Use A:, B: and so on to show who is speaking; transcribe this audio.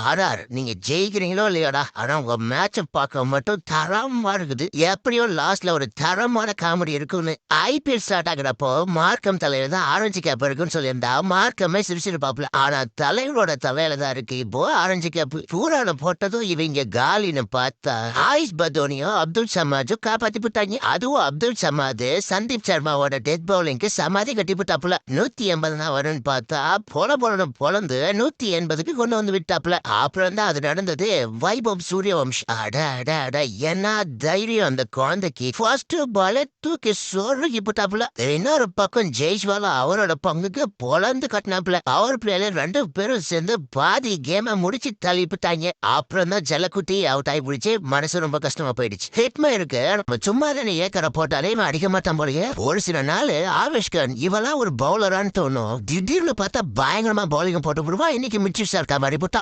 A: RR நீங்க ஜெயிக்கிறீங்களோ இல்லையாடா ஆனா உங்க மேட்ச பார்க்க மட்டும் தரமா இருக்குது. எப்படியோ லாஸ்ட்ல ஒரு தரமான காமெடி இருக்கும்னு ஐபிஎல் ஸ்டார்ட் ஆகுறப்போ மார்க்கம் தலையில தான் ஆரஞ்சு கேப் இருக்குன்னு சொல்லியிருந்தா மார்க்கமே சிரிச்சிருப்பாப்ல ஆனா தலைவரோட தலையில தான் இருக்கு. இப்போ ஆரஞ்சு கேப் பூரான போட்டதும் இவங்க காலின்னு பார்த்தா ஆயுஷ் பதோனியும் அப்துல் சமாஜும் காப்பாத்தி விட்டாங்க. அதுவும் அப்துல் சமாஜ் சந்தீப் சர்மாவோட டெத் பவுலிங்க்கு சமாதி கட்டி போட்டாப்புல நூத்தி எண்பது தான் வரும்னு பார்த்தா பொல பொலனும் பொலந்து நூத்தி எண்பதுக்கு கொண்டு வந்து விட்டாப்புல. அப்புறம் தான் அது நடந்தது. வைபவ் சூரியவம்ஷ். அட அட அட. என்ன தைரியம் அந்த குழந்தைக்கு? ஃபர்ஸ்ட் பால தூக்கி சொருகி போட்டாப்புல. இன்னொரு பக்கம் ஜெய்ஸ்வாலா அவரோட பங்குக்கு பொலந்து கட்டினாப்புல. பவர் பிளேயர்ல ரெண்டு பேரும் சேர்ந்து பாதி கேம முடிச்சு தள்ளிப்பிட்டாங்க அப்புறம் தான் ஜலக்குட்டி அவுட் ஆகி பிடிச்சி மனசு ரொம்ப கஷ்டமா போயிடுச்சு. ஹிட்மா இருக்கு. நம்ம சும்மா தானே ஏக்கரை போட்டாலே இவன் அடிக்க மாட்டான் போலயே. ஒரு சில நாள் ஆவேஷ்கன் இவெல்லாம் ஒரு பவுலரான்னு தோணும். திடீர்னு பார்த்தா பயங்கரமா பவுலிங் போட்டு விடுவா. இன்னைக்கு மிச்சி சார் மாதிரி போட்டா.